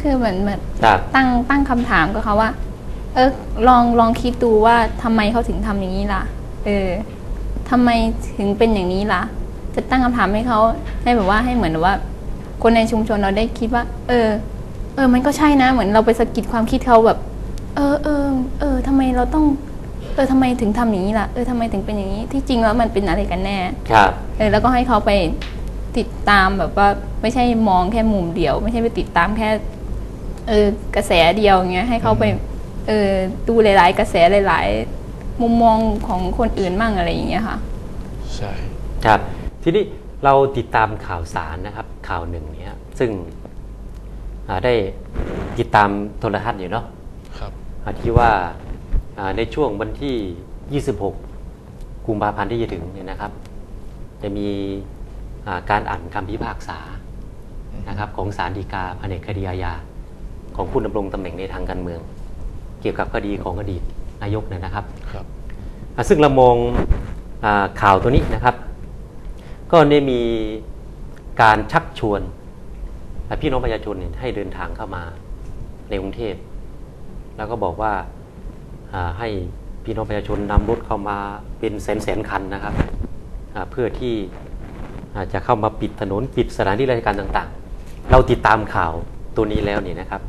คือเหมือนเหมือนครับตั้งตั้งคำถามกับเขาว่า เออลองลองคิดดูว่าทำไมเขาถึงทำอย่างนี้ล่ะ เออทำไมถึงเป็นอย่างนี้ล่ะ จะตั้งคำถามให้เขาให้แบบว่าให้เหมือนว่า คนในชุมชนเราได้คิดว่า เออ เออ มันก็ใช่นะ เหมือนเราไปสะกิดความคิดเขาแบบ เออเออเออทำไมเราต้อง เออทำไมถึงทำอย่างนี้ล่ะ เออทำไมถึงเป็นอย่างนี้ ที่จริงแล้วมันเป็นอะไรกันแน่ ครับ เออแล้วก็ให้เขาไปติดตามแบบว่าไม่ใช่มองแค่มุมเดียว ไม่ใช่ไปติดตามแค่ เออกระแสเดียวเงี้ยให้เขาไปเออดูหลาย ๆ กระแสหลาย ๆ มุมมองของคนอื่นมั่งอะไรอย่างเงี้ยค่ะใช่ครับทีนี้เราติดตามข่าวสารนะครับข่าวหนึ่งเนี้ยซึ่งอ่าได้ติดตามโทรทัศน์อยู่เนาะครับอ่าที่ว่าอ่าในช่วงวันที่ 26 กุมภาพันธ์ที่จะถึงเนี่ยนะครับ จะมีอ่าการอ่านคำพิพากษานะครับของศาลฎีกาแผนกคดีอาญา ของผู้ดำรงตำแหน่งในทางการเมือง เกี่ยวกับคดีของอดีตนายกเนี่ยนะครับครับอะซึ่งเรามองอาข่าวตัวนี้นะครับ ก็ได้มีการชักชวนอะพี่น้องประชาชนเนี่ยให้เดินทางเข้ามาในกรุงเทพ แล้วก็บอกว่าอ่าให้พี่น้องประชาชนนำรถเข้ามาเป็นแสนแสนๆคันนะครับอ่าเพื่อที่อ่าจะเข้ามาปิดถนนปิดสถานที่ราชการต่างๆ เราติดตามข่าวตัวนี้แล้วเนี่ยนะครับ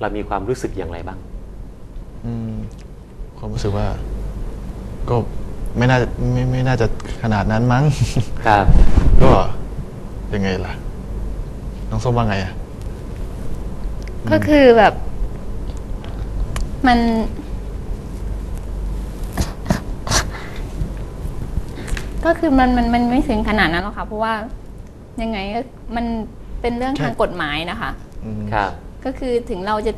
เรามีความรู้สึกอย่างไรบ้าง อืมความรู้สึกว่า ก็ไม่น่าจะไม่ไม่น่าจะขนาดนั้นมั้ง ครับ ก็ยังไงล่ะ น้องส้มว่าไงอะ ก็คือแบบ มัน ก็คือมันมันมันไม่ถึงขนาดนั้นหรอกค่ะ เพราะว่ายังไงก็มันเป็นเรื่องใช่ทางกฎหมายนะคะอืมครับ ก็คือถึงเราจะ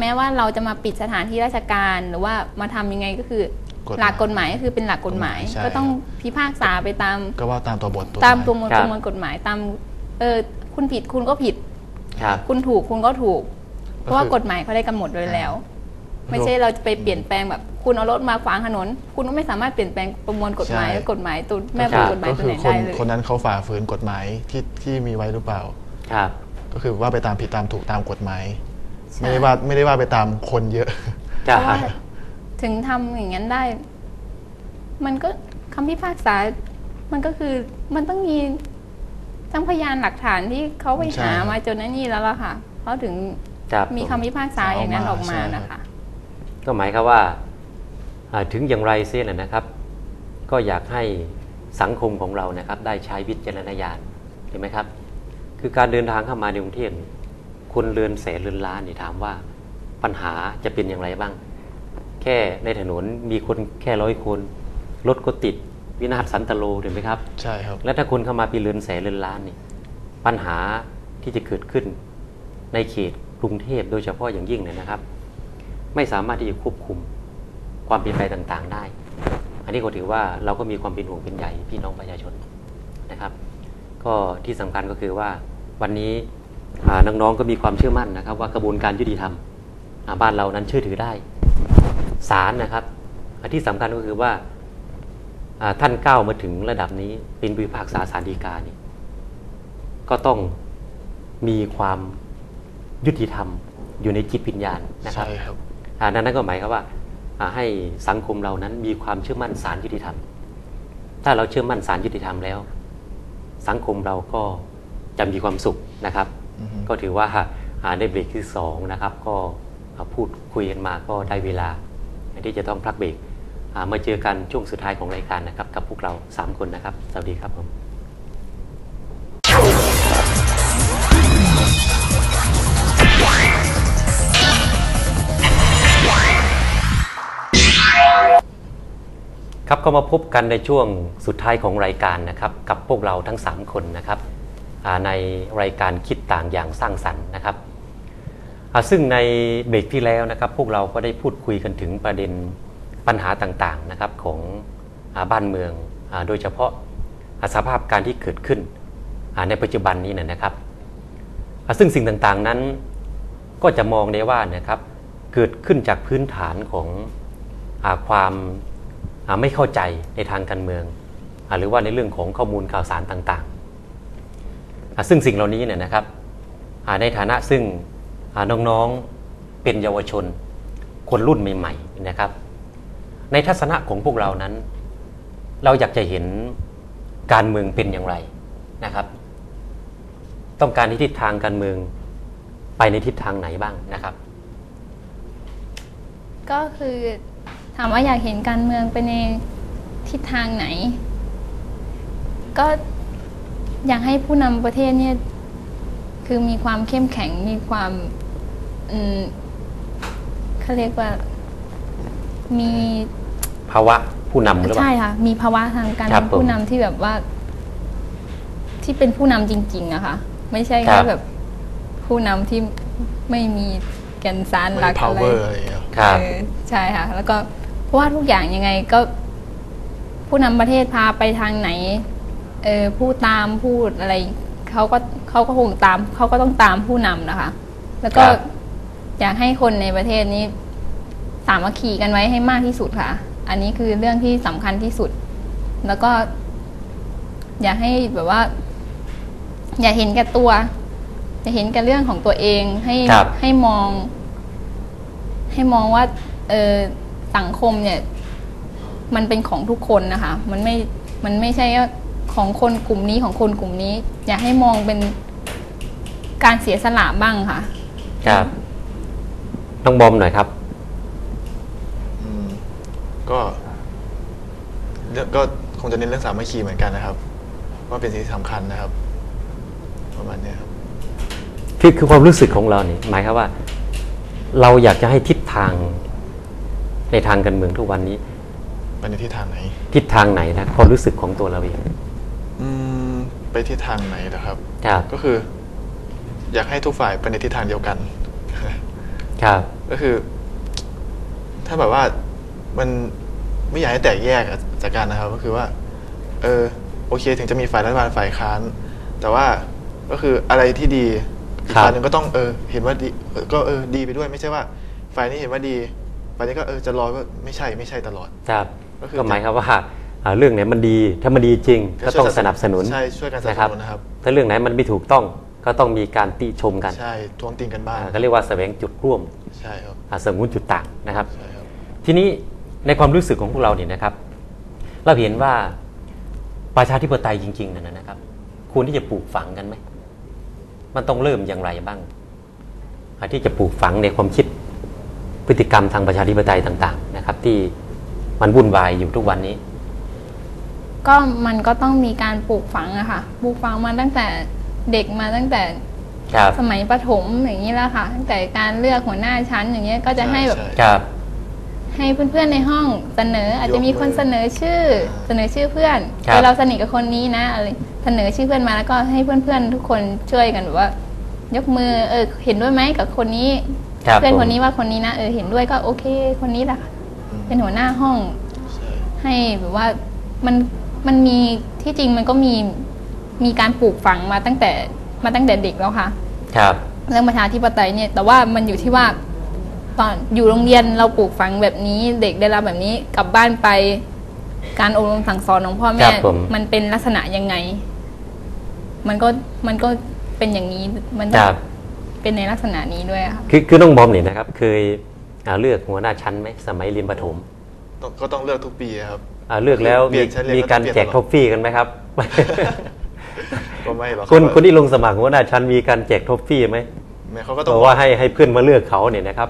แม้ว่าเราจะมาปิดสถานที่ราชการหรือว่ามาทำยังไงก็คือกฎหมายหลักกฎหมายก็คือเป็นหลักกฎหมายใช่ก็ต้องครับพิพากษาไปตาม ก็ว่าตามตัวบทตามกฎหตัวมวลครับประมวลกฎหมายตามเออคุณผิดคุณก็ผิดครับคุณถูกคุณก็ถูก เพราะว่าคือกฎหมายเขาได้กำหนดไว้แล้วอ่าไม่ใช่เราจะไปเปลี่ยนแปลงแบบ คุณเอารถมาขวางถนน คุณก็ไม่สามารถเปลี่ยนแปลงประมวลกฎหมายใช่และกฎหมายตัวแม่บครัทบกฎหมายก็ตัวคืไหอนคนได้เลยคนนั้นเขาฝ่าฝืนกฎหมายที่ที่มีไว้หรือเปล่าครับ ก็คือว่าไปตามผิดตามถูกตามกฎหมายใช่ไม่ได้ว่าไม่ได้ว่าไปตามคนเยอะเพครับราะว่าถึงทำอย่างนั้นได้ มันก็คำพิพากษา มันก็คือมันต้องมีทั้งพยานหลักฐานที่เขาไปใช่หาครับมาจนนั้นนี่แล้วล่ะค่ะเขาถึงครับมีผคำพิพากษาอย่างนั้นออกมาใช่ครับนะคะ ก็หมายความว่าอ่าถึงอย่างไรเสียแหละนะครับ ก็อยากให้สังคมของเรานะครับ ได้ใช้วิจารณญาณเห็นไหมครับ คือการเดินทางเข้ามาในกรุงเทพเนี่ยคนเรือนแสนเรือนล้านเนี่ยถามว่าปัญหาจะเป็นอย่างไรบ้าง แค่ในถนนมีคนแค่ร้อยคน รถก็ติดวินาศสันตโลเห็นไหมครับ ใช่ครับ และถ้าคนเข้ามาเป็นเรือนแสนเรือนล้านนี่ปัญหาที่จะเกิดขึ้น ในเขตกรุงเทพโดยเฉพาะอย่างยิ่งเนี่ยนะครับ ไม่สามารถที่จะควบคุมความเปลี่ยนแปลงต่าง ๆ ได้ อันนี้ก็ถือว่าเราก็มีความเป็นห่วงเป็นใยพี่น้องประชาชนนะครับ ก็ที่สำคัญก็คือว่าวันนี้อ่าน้องๆก็มีความเชื่อมั่นนะครับ ว่ากระบวนการยุติธรรมอ่าบ้านเรานั้นเชื่อถือได้ศาลนะครับอันที่สำคัญก็คือว่าอ่าท่านก้าวมาถึงระดับนี้เป็นผู้พิพากษาสารดีกานี่ก็ต้องมีความยุติธรรมอยู่ในจิตวิญญาณนะครับใช่ครับอ่านั้นก็หมายความว่าอ่าให้สังคมเรานั้นมีความเชื่อมั่นศาลยุติธรรม ถ้าเราเชื่อมั่นศาลยุติธรรมแล้ว สังคมเราก็จะมีความสุขนะครับอือฮึก็ถือว่าอ่าในเบรกที่สองนะครับก็อ่าพูดคุยกันมาก็ได้เวลา ที่จะต้องพักเบรกอ่ามาเจอกันช่วงสุดท้ายของรายการนะครับ กับพวกเรา 3 คนนะครับ สวัสดีครับผม ครับก็มาพบกันในช่วงสุดท้ายของรายการนะครับ กับพวกเราทั้ง 3 คนนะครับในรายการคิดต่างอย่างสร้างสรรค์นะครับซึ่งในเบรกที่แล้วนะครับ พวกเราก็ได้พูดคุยกันถึงประเด็นปัญหาต่างๆนะครับของบ้านเมืองโดยเฉพาะอาสภาพการที่เกิดขึ้นในปัจจุบันนี้นะครับ ซึ่งสิ่งต่างๆนั้นก็จะมองได้ว่านะครับเกิดขึ้นจากพื้นฐานของอความ ไม่เข้าใจในทางการเมืองอหรือว่าในเรื่องของข้อมูลข่าวสารต่างๆ ซึ่งสิ่งเหล่านี้เนี่ยนะครับในฐานะซึ่งน้องๆเป็นเยาวชน คนรุ่นใหม่ๆนะครับ ในทัศนะของพวกเรานั้น เราอยากจะเห็นการเมืองเป็นอย่างไรนะครับ ต้องการทิศทางการเมืองไปในทิศทางไหนบ้างนะครับ ก็คือ ถามว่าอยากเห็นการเมืองไปในทิศทางไหน ก็อยากให้ผู้นำประเทศเนี่ยคือมีความเข้มแข็งมีความอืมเขาเรียกว่ามีภาวะผู้นำหรือเปล่าใช่ค่ะ มีภาวะทางการครับเป็นผู้ผมนำที่แบบว่า ที่เป็นผู้นำจริงๆอะค่ะไม่ใช่ครัแค่บแบบผู้นำที่ไม่มีแก่นสารไม่หลัได้กอะไร power อะไรอย่างเงี้ยครับเออใช่ค่ะ แล้วก็ เพราะว่าทุกอย่างยังไงก็ผู้นำประเทศพาไปทางไหน เออผู้ตามพูดอะไรเขาก็เขาก็คงตามเขาก็ต้องตามผู้นำนะคะ แล้วก็ครับอยากให้คนในประเทศนี้สามัคคีกันไว้ให้มากที่สุดค่ะ อันนี้คือเรื่องที่สำคัญที่สุด แล้วก็ อยากให้แบบว่า อย่าเห็นแก่ตัว อย่าเห็นแก่เรื่องของตัวเองให้ครับ ให้มอง ให้มองว่า เออ สังคมเนี่ย มันเป็นของทุกคนนะคะ มันไม่มันไม่ใช่ว่าของคนกลุ่มนี้ของคนกลุ่มนี้ อยากให้มองเป็นการเสียสละบ้างค่ะ ครับน้องบอมหน่อยครับ อืมก็เรื่องก็คงจะเน้นเรื่องสามัคคีเหมือนกันนะครับ ว่าเป็นสิ่งที่สำคัญนะครับ ประมาณเนี้ยครับ คือคือความรู้สึกของเราเนี่ยหมายครับว่า เราอยากจะให้ทิศทาง ในทางการเมืองทุกวันนี้ ไปในทิศทางไหน ทิศทางไหนนะความรู้สึกของตัวเราเองอืมไปทิศทางไหนนะครับครับก็คือ อยากให้ทุกฝ่ายไปในทิศทางเดียวกัน ครับ ก็คือ ถ้าแบบว่ามันไม่อยากให้แตกแยกอะจากกันนะครับ ก็คือว่า เออ โอเค ถึงจะมีฝ่ายรัฐบาลฝ่ายค้าน แต่ว่าก็คืออะไรที่ดีอีกครับฝ่ายหนึ่งก็ต้องเออ เห็นว่าดีเออก็เออดีไปด้วย ไม่ใช่ว่า ฝ่ายนี้เห็นว่าดี ฝ่ายนี้ก็เออจะรอก็ไม่ใช่ไม่ใช่ตลอด ครับก็คือก็หมายครับว่าอ่าเรื่องไหนมันดีถ้ามันดีจริงก็ต้องสนับสนุนใช่ช่วยกันสนับสนุนนะครับ ถ้าเรื่องไหนมันไม่ถูกต้องก็ต้องมีการติชมกันใช่ทวงติงกันบ้างอ่าก็เรียกว่าแสวงจุดร่วมใช่ครับอ่าสมุนจุดต่างนะครับ ใช่ครับ ทีนี้ในความรู้สึกของพวกเราเนี่ยนะครับ เราเห็นว่าประชาธิปไตยจริงๆนั่นนะครับควรที่จะปลูกฝังกันไหมมันต้องเริ่มอย่างไรบ้างอ่าที่จะปลูกฝังในความคิด พฤติกรรมทางประชาธิปไตยต่างๆ นะครับ ที่มันวุ่นวายอยู่ทุกวันนี้ ก็มันก็ต้องมีการปลูกฝังอะค่ะปลูกฝังมาตั้งแต่เด็กมาตั้งแต่ครับสมัยประถมอย่างนี้แล้วค่ะ ตั้งแต่การเลือกหัวหน้าชั้นอย่างเงี้ยก็จะให้แบบใช่ครับให้เพื่อนๆในห้องเสนอ อาจจะมีคนเสนอชื่อ เสนอชื่อเพื่อนครับเออเราสนิทกับคนนี้นะอะไรเสนอชื่อเพื่อนมาแล้วก็ให้เพื่อนๆทุกคนช่วยกันแบบว่ายกมือเออเห็นด้วยไหมกับคนนี้ครับ เพื่อนผมคนนี้ว่าคนนี้นะเออเห็นด้วยก็โอเค คนนี้แหละค่ะเป็นหัวหน้าห้องใช่ให้แบบว่ามันมันมีที่จริงมันก็มีมีการปลูกฝังมาตั้งแต่มาตั้งแต่เด็กแล้วค่ะ ครับ เรื่องประชาธิปไตยเนี่ย แต่ว่ามันอยู่ที่ว่าตอนอยู่โรงเรียนเราปลูกฝังแบบนี้ เด็กได้รับแบบนี้กลับบ้านไป การอบรมสั่งสอนของพ่อคแม่รับผมมันเป็นลักษณะยังไง มันก็มันก็เป็นอย่างนี้มันคจะรับ เป็นในลักษณะนี้ด้วยค่ะคือคือน้องบอมเนี่ยนะครับ เคยอ่าเลือกหัวหน้าชั้นไหมสมัยเรียนประถมต้องก็ต้องเลือกทุกปีครับอ่าเลือกแล้วเปลี่มียนชั้นเรียนมีการก็ต้องเปลี่ยนแจกตลอดทอฟฟี่กันไหมครับก็ไม่หรอกคนรับคนที่ลงสมัครหัวหน้าชั้นมีการแจกทอฟฟี่ไหมแม่เขาก็ต้บองอกว่าให้ให้เพื่อนมาเลือกเขาเนี่ยนะครับ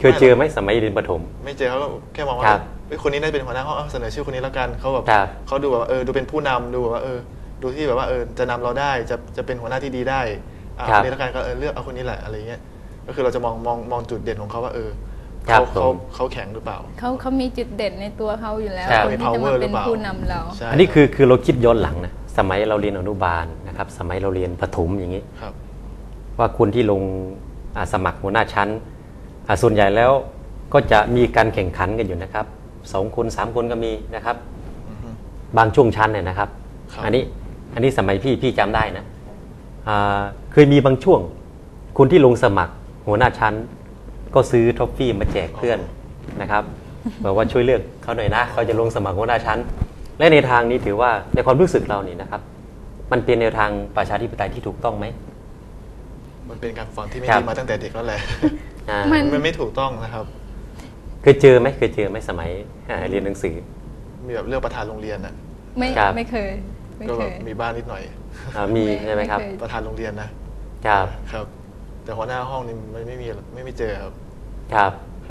เคยเจอไหมสมัยเรียนประถม ไม่เจอเขาก็แค่มองว่าครับเอ้ยคนนี้น่าจะเป็นหัวหน้าห้องเอาเสนอชื่อคนนี้แล้วกันเขาแบบครับเขาดูแบบว่าเออดูเป็นผู้นำดูแบบว่าเออดูที่แบบว่าเออจะนำเราได้จะจะเป็นหัวหน้าที่ดีได้ อ่าครัคบนนี้แล้วกันก็เออเลือกเอาคนนี้แหละอะไรเงี้ยก็คือเราจะมองมองมองจุดเด่นของเขาว่าเออครับเขาเขาผมเขาแข็งหรือเปล่าเขาเขามีจุดเด่นในตัวเขาอยู่แล้วใช่คนที่จะมีมา power เป็นหรือเปล่าผู้นำเราใช่อันนี้คือคือเราคิดย้อนหลังนะสมัยเราเรียนอนุบาลนะครับ สมัยเราเรียนประถมอย่างนี้ครับว่าคนที่ลงอ่าสมัครหัวหน้าชั้นอ่าส่วนใหญ่แล้วก็จะมีการแข่งขันกันอยู่นะครับสองคนสามคนก็มีนะครับอือฮึบางช่วงชั้นเนี่ยนะครับครับ อันนี้อันนี้สมัยพี่พี่จำได้นะอ่า เคยมีบางช่วง คนที่ลงสมัคร หัวหน้าชั้น ก็ซื้อทอฟฟี่มาแจกเพื่อนนะครับบอกว่าช่วยเลือกเขาหน่อยนะเขาจะลงสมัครหัวหน้าชั้น และในทางนี้ถือว่าในความรู้สึกเรานี่นะครับ มันเป็นแนวทางประชาธิปไตยที่ถูกต้องไหมมันเป็นการสอนที่ไม่ครับดีมาตั้งแต่เด็กแล้วแหละอ่ามันมันไม่ถูกต้องนะครับ เคยเจอไหมเคยเจอไหมสมัยอ่าเรียนหนังสือ มีแบบเรื่องประธานโรงเรียนอะไม่ครับไม่เคยไม่ ก็เคแบบยมีบ้านนิดหน่อยอ่ามีไม่ใช่ไหมครับไม่เคยประธานโรงเรียนนะครับ ครับ แต่หัวหน้าห้องนี่มันไม่มีไม่ไม่เจอครับ ครับ